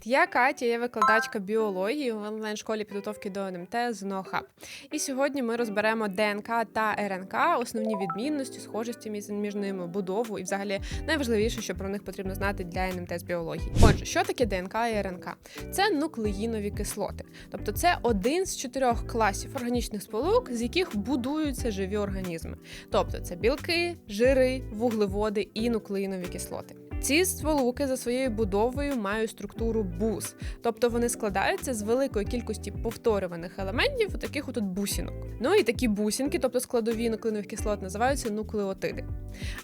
Привіт, я Катя, я викладачка біології в онлайн-школі підготовки до НМТ з НОХАБ. І сьогодні ми розберемо ДНК та РНК, основні відмінності, схожості між, ними, будову і взагалі найважливіше, що про них потрібно знати для НМТ з біології. Отже, що таке ДНК і РНК? Це нуклеїнові кислоти, тобто це один з чотирьох класів органічних сполук, з яких будуються живі організми. Тобто це білки, жири, вуглеводи і нуклеїнові кислоти. Ці сполуки за своєю будовою мають структуру бус, тобто вони складаються з великої кількості повторюваних елементів, таких отут бусінок. Ну і такі бусінки, тобто складові нуклеїнових кислот, називаються нуклеотиди.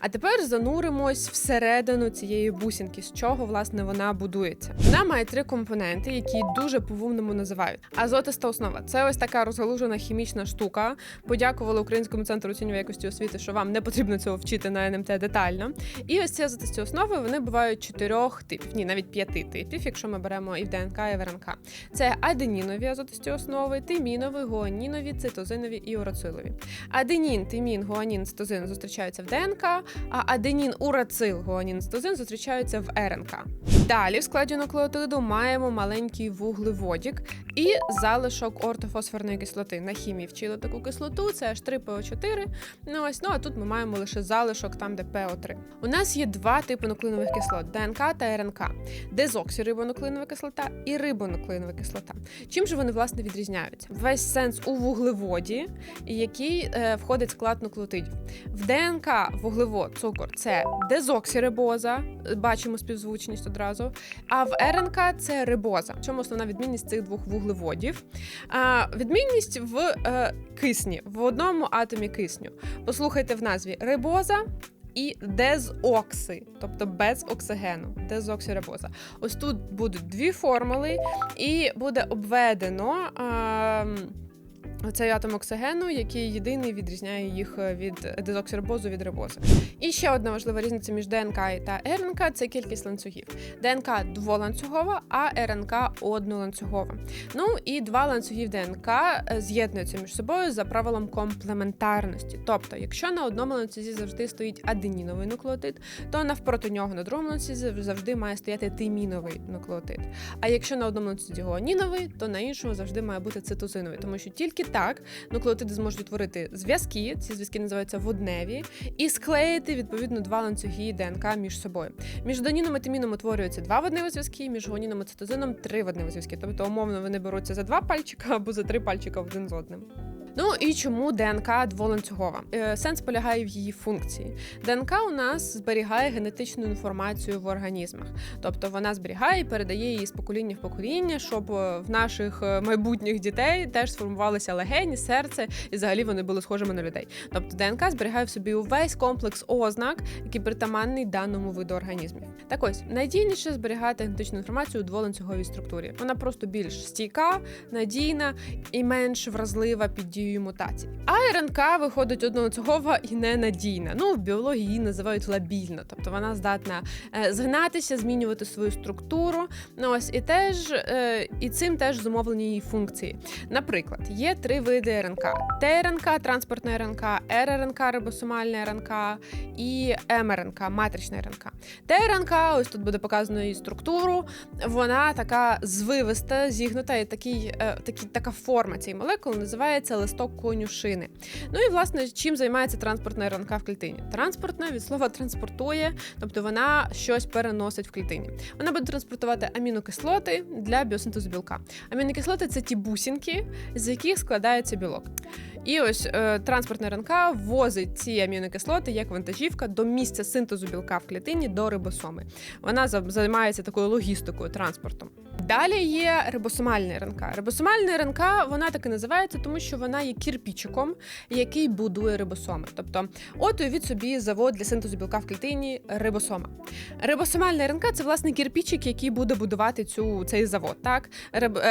А тепер зануримось всередину цієї бусінки, з чого власне вона будується. Вона має три компоненти, які дуже по-вумному називають. Азотиста основа це ось така розгалужена хімічна штука. Подякували Українському центру оцінювання якості освіти, що вам не потрібно цього вчити на НМТ детально. І ось ці азотисті основи вони бувають чотирьох типів, ні, навіть п'яти типів, якщо ми беремо і в ДНК, і в РНК. Це аденінові азотисті основи, тимінові, гуанінові, цитозинові і урацилові. Аденін, тимін, гуанін, цитозин зустрічаються в ДНК, а аденін, урацил, гуанін, цитозин зустрічаються в РНК. Далі в складі нуклеотиду маємо маленький вуглеводік і залишок ортофосфорної кислоти. На хімії вчили таку кислоту, це H3PO4. Ну ось, ну а тут ми маємо лише залишок там, де PO3. У нас є два типи нуклеинових кислот: ДНК та РНК, дезоксирибонуклеинова кислота і рибонуклеинова кислота. Чим же вони власне відрізняються? Весь сенс у вуглеводі, який е, входить в склад нуклеотидів. В ДНК вуглевод, цукор це дезоксирибоза, бачимо співзвучність одразу. А в РНК це рибоза. В чому основна відмінність цих двох вуглеводів? А, відмінність в е, кисні, в одному атомі кисню. Послухайте в назві рибоза. І дезокси, тобто без оксигену, дезоксирибоза. Ось тут будуть дві формули, і буде обведено. А, Цей атом оксигену, який єдиний відрізняє їх від дезоксирибозу від рибози. І ще одна важлива різниця між ДНК та РНК це кількість ланцюгів. ДНК дволанцюгова, а РНК одноланцюгова. Ну і два ланцюги ДНК з'єднуються між собою за правилом комплементарності. Тобто, якщо на одному ланцюзі завжди стоїть аденіновий нуклеотид, то навпроти нього на другому ланцюзі завжди має стояти тиміновий нуклеотид. А якщо на одному ланцюзі гуаніновий, то на іншому завжди має бути цитозиновий, тому що тільки так нуклеотиди зможуть утворити зв'язки, ці зв'язки називаються водневі, і склеїти відповідно два ланцюги ДНК між собою. Між доніном і тиміном утворюються два водневі зв'язки, між гоніном і цитозином три водневі зв'язки. Тобто, умовно, вони беруться за два пальчика або за три пальчика один з одним. Ну і чому ДНК дволанцюгова? Е, Сенс полягає в її функції. ДНК у нас зберігає генетичну інформацію в організмах, тобто вона зберігає і передає її з покоління в покоління, щоб е, в наших е, майбутніх дітей теж сформувалися легені, серце, і взагалі вони були схожими на людей. Тобто ДНК зберігає в собі увесь комплекс ознак, який притаманний даному виду організмів. Так ось найдійніше зберігати генетичну інформацію у дволанцюговій структурі. Вона просто більш стійка, надійна і менш вразлива під дією мутацій. А РНК виходить одноцюгова і ненадійна. Ну, в біології її називають лабільна, тобто вона здатна е, згинатися, змінювати свою структуру. Ну ось і теж е, і цим теж зумовлені її функції. Наприклад, є три види РНК: ТРНК, транспортна РНК, РРНК, рибосомальна РНК і МРНК, матрична РНК. ТРНК, ось тут буде показано її структуру. Вона така звивиста, зігнута, і такий, е, такий, така форма цієї молекули називається листок конюшини. Ну і власне чим займається транспортна РНК в клітині? Транспортна від слова транспортує, тобто вона щось переносить в клітині. Вона буде транспортувати амінокислоти для біосинтезу білка. Амінокислоти це ті бусинки, з яких складається білок. І ось е, транспортна РНК ввозить ці амінокислоти як вантажівка до місця синтезу білка в клітині до рибосоми. Вона займається такою логістикою, транспортом. Далі є рибосомальна РНК. Рибосомальна РНК вона так і називається, тому що вона є кірпічиком, який будує рибосоми. Тобто, от уявіть собі завод для синтезу білка в клітині рибосома. Рибосомальна РНК це власне кірпічик, який буде будувати цю цей завод. Так,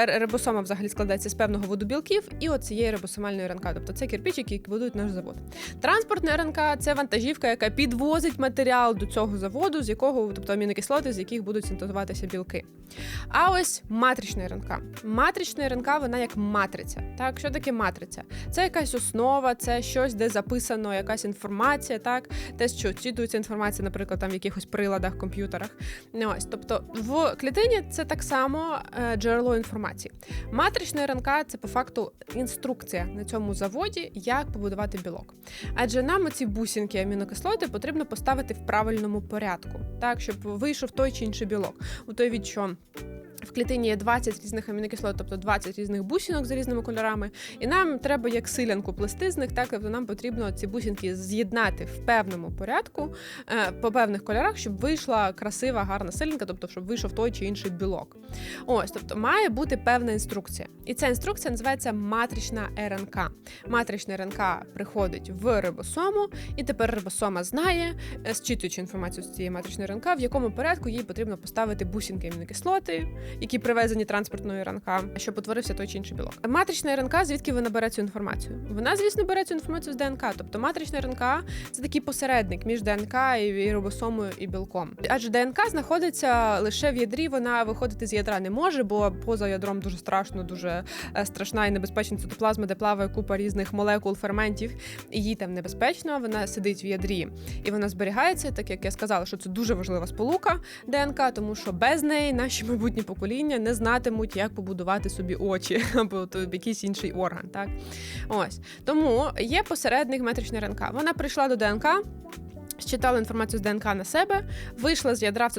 рибосома взагалі складається з певного виду білків, і от цієї рибосомальної РНК. Тобто це кирпіч, який будують наш завод. Транспортна РНК це вантажівка, яка підвозить матеріал до цього заводу, з якого, тобто амінокислоти, з яких будуть синтезуватися білки. А ось матрична РНК. Матрична РНК вона як матриця. Так, що таке матриця? Це якась основа, це щось, де записано якась інформація, так, те, що читується інформація, наприклад, там в якихось приладах, комп'ютерах. Не Ось, тобто в клітині це так само е, джерело інформації. Матрична РНК це по факту інструкція на цьому заводі, як побудувати білок. Адже нам ці бусинки амінокислоти потрібно поставити в правильному порядку, так щоб вийшов той чи інший білок. У той від що. В клітині є 20 різних амінокислот, тобто 20 різних бусинок за різними кольорами, і нам треба як силянку плести з них, так тобто нам потрібно ці бусинки з'єднати в певному порядку е, по певних кольорах, щоб вийшла красива, гарна силянка, тобто щоб вийшов той чи інший білок. Ось, тобто має бути певна інструкція. І ця інструкція називається матрична РНК. Матрична РНК приходить в рибосому, і тепер рибосома знає, е, зчитуючи інформацію з цієї матричної РНК, в якому порядку їй потрібно поставити бусинки амінокислоти, які привезені транспортною РНК, щоб утворився той чи інший білок. Матрична РНК, звідки вона бере цю інформацію? Вона, звісно, бере цю інформацію з ДНК. Тобто матрична РНК це такий посередник між ДНК і рибосомою і білком. Адже ДНК знаходиться лише в ядрі, вона виходити з ядра не може, бо поза ядром дуже страшно, дуже е, страшна і небезпечна цитоплазма, де плаває купа різних молекул, ферментів, і їй там небезпечно. Вона сидить в ядрі і вона зберігається, так як я сказала, що це дуже важлива сполука ДНК, тому що без неї наші майбутні покоління не знатимуть, як побудувати собі очі або якийсь інший орган. Так ось тому є посередник метрична РНК. Вона прийшла до ДНК. Считала інформацію з ДНК на себе, вийшла з ядра в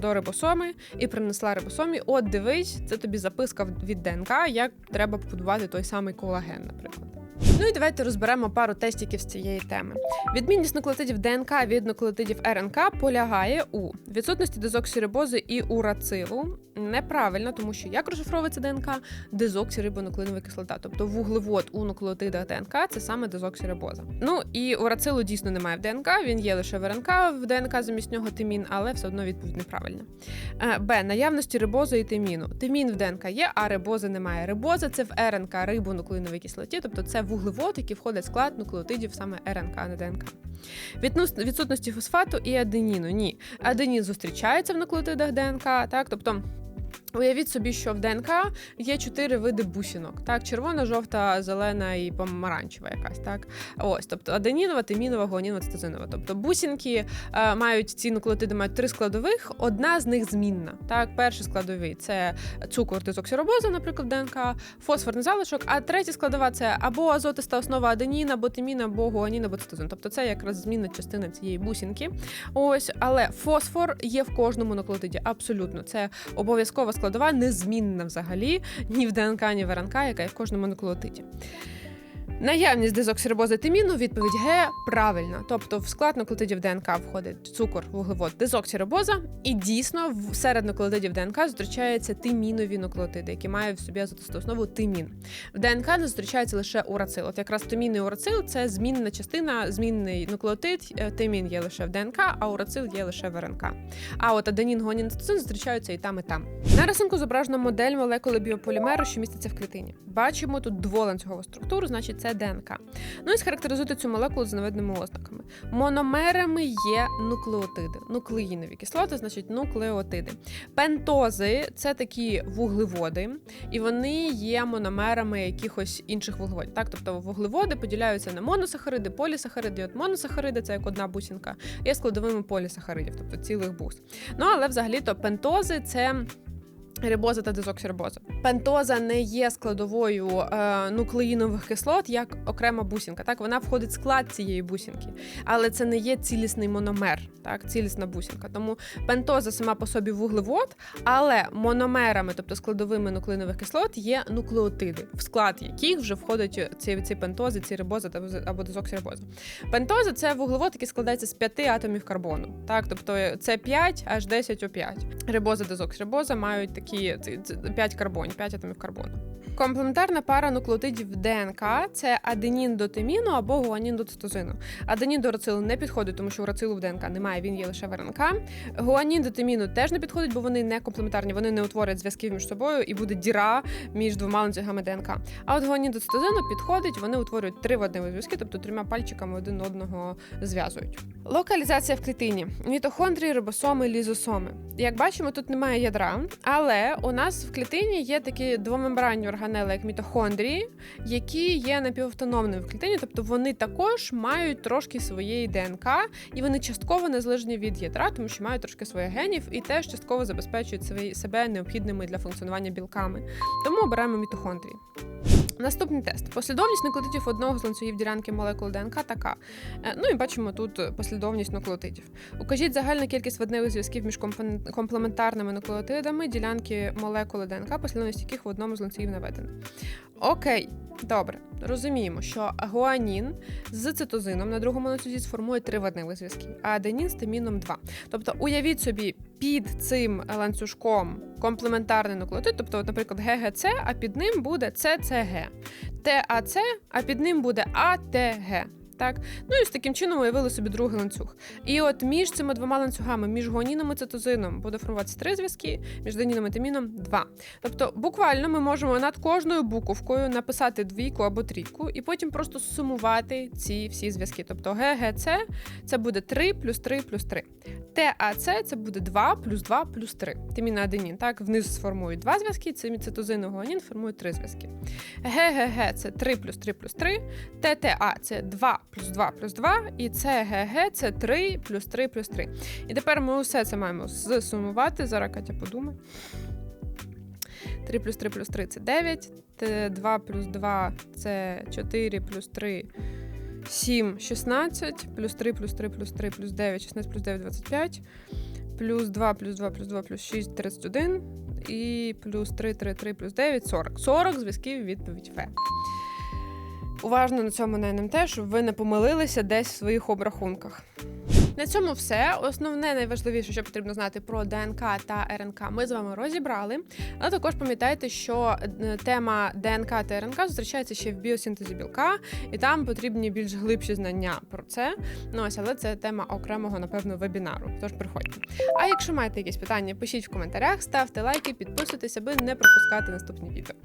до рибосоми і принесла рибосомі. От дивись, це тобі записка від ДНК, як треба побудувати той самий колаген, наприклад. Ну і давайте розберемо пару тестиків з цієї теми. Відмінність нуклеотидів ДНК від нуклеотидів РНК полягає у відсутності дезоксирибози і урацилу. Неправильно, тому що як розшифровується ДНК дезоксирибонуклеїнова кислота, тобто вуглевод у нуклеотидах ДНК це саме дезоксирибоза. Ну і урацилу дійсно немає в ДНК, він є лише в РНК, в ДНК замість нього тимін, але все одно відповідь неправильна. Е, Б. Наявності рибози і тиміну. Тимін в ДНК є, а рибози немає. Рибоза це в РНК рибонуклеїновій кислоті, тобто це вуглевод, які входить в склад нуклеотидів саме РНК, а не ДНК. Відсутності фосфату і аденіну. Ні. Аденін зустрічається в нуклеотидах ДНК, так, тобто. Уявіть собі, що в ДНК є чотири види бусінок: так, червона, жовта, зелена і помаранчева якась. Так, ось, тобто аденінова, тимінова, гуанінова, цитозинова. Тобто бусінки е, мають ці нуклеотиди мають три складових. Одна з них змінна. Так, перший складовий це цукор дезоксиробоза, наприклад, ДНК, фосфорний залишок. А третя складова це або азотиста основа аденіна, або тимін, або гуанін, або цитозин. Тобто це якраз змінна частина цієї бусінки. Ось, але фосфор є в кожному нуклеотиді. Абсолютно, це обов'язкова складова незмінна взагалі ні в ДНК, ні в РНК, яка є в кожному нуклеотиді. Наявність дезоксирибози тиміну відповідь Г правильна. Тобто в склад нуклеотидів ДНК входить цукор, вуглевод, дезоксирибоза, і дійсно серед нуклеотидів ДНК зустрічаються тимінові нуклеотиди, які мають в собі азотисту основу тимін. В ДНК не зустрічається лише урацил. От якраз тимін і урацил це змінна частина, змінний нуклеотид. е, Тимін є лише в ДНК, а урацил є лише в РНК. А от аденін, цитозин зустрічаються і там, і там. На рисунку зображено модель молекули біополімеру, що міститься в клітині. Бачимо тут дволанцюгову структуру, значить це ДНК. Ну і схарактеризуйте цю молекулу з наведеними ознаками. Мономерами є нуклеотиди, нуклеїнові кислоти, значить нуклеотиди. Пентози це такі вуглеводи, і вони є мономерами якихось інших вуглеводів. Так, тобто вуглеводи поділяються на моносахариди, полісахариди. І От моносахариди це як одна бусінка, є складовими полісахаридів, тобто цілих бус. Ну але взагалі-то пентози це. Рибоза та дезоксирибоза. Пентоза не є складовою е, нуклеїнових кислот як окрема бусінка. Так, вона входить в склад цієї бусінки, але це не є цілісний мономер, так, цілісна бусінка. Тому пентоза сама по собі вуглевод, але мономерами, тобто складовими нуклеїнових кислот, є нуклеотиди, в склад яких вже входять ці, ці пентози, ці рибоза та або дезоксирибоза. Пентоза це вуглевод, який складається з п'яти атомів карбону. Так, тобто це 5 аж 10 о 5. Рибоза, дезоксирибоза мають такі 5 карбонів, 5 атомів карбону. Комплементарна пара нуклеотидів ДНК це аденін до тиміну або гуанін до цитозину. Аденін до рацилу не підходить, тому що у рацилу в ДНК немає, він є лише в РНК. Гуанін до тиміну теж не підходить, бо вони не комплементарні, вони не утворять зв'язків між собою і буде діра між двома ланцюгами ДНК. А от гуанін до цитозину підходить, вони утворюють три триводневі зв'язки, тобто трьома пальчиками один одного зв'язують. Локалізація в клітині: мітохондрії, рибосоми, лізосоми. Як бачимо, тут немає ядра, але у нас в клітині є такі двомембранні органели, як мітохондрії, які є напівавтономними в клітині, тобто вони також мають трошки своєї ДНК, і вони частково незалежні від ядра, тому що мають трошки своїх генів і теж частково забезпечують себе необхідними для функціонування білками. Тому обираємо мітохондрії. Наступний тест. Послідовність нуклеотидів одного з ланцюгів ділянки молекул ДНК така. Е, Ну і бачимо тут послідовність нуклеотидів. Укажіть загальну кількість водневих зв'язків між комплементарними нуклеотидами ділянки молекули ДНК, послідовність яких в одному з ланцюгів наведена. Окей, добре. Розуміємо, що гуанін з цитозином на другому ланцюзі сформує три водневих зв'язки, а аденін з тиміном два. Тобто, уявіть собі, під цим ланцюжком комплементарний нуклеотид, тобто, от, наприклад, ГГЦ, а під ним буде ЦЦГ, ТАЦ, а під ним буде АТГ. Так, ну і з таким чином уявили собі другий ланцюг. І от між цими двома ланцюгами, між гуаніном і цитозином, буде формуватися три зв'язки, між даніном і тиміном два. Тобто, буквально ми можемо над кожною буковкою написати двійку або трійку, і потім просто сумувати ці всі зв'язки. Тобто ГГЦ це буде 3 плюс 3 плюс 3. ТАЦ це буде 2 плюс 2 плюс 3. Тимін аденін. Так, вниз сформують два зв'язки, цим цитозин і гуанін формують три зв'язки. ГГГ це 3 плюс 3 плюс 3, ТТА це 2 плюс 2 плюс 2, і ЦГГ це 3 плюс 3 плюс 3. І тепер ми усе це маємо зсумувати. Зараз Катя подумає. 3 плюс 3 плюс 3 це 9, Т 2 плюс 2 це 4 плюс 3 7, 16, плюс 3 плюс 3 плюс 3 плюс 9, 16 плюс 9, 25, плюс 2 плюс 2 плюс 2 плюс 6, 31, і плюс 3, 3, 3 плюс 9, 40. 40 зв'язків відповідь Ф. Уважно на цьому на НМТ, щоб ви не помилилися десь в своїх обрахунках. На цьому все. Основне найважливіше, що потрібно знати про ДНК та РНК, ми з вами розібрали. Але також пам'ятайте, що е, тема ДНК та РНК зустрічається ще в біосинтезі білка, і там потрібні більш глибші знання про це. Ну ось, але це тема окремого, напевно, вебінару. Тож приходьте. А якщо маєте якісь питання, пишіть в коментарях, ставте лайки, підписуйтесь, аби не пропускати наступні відео.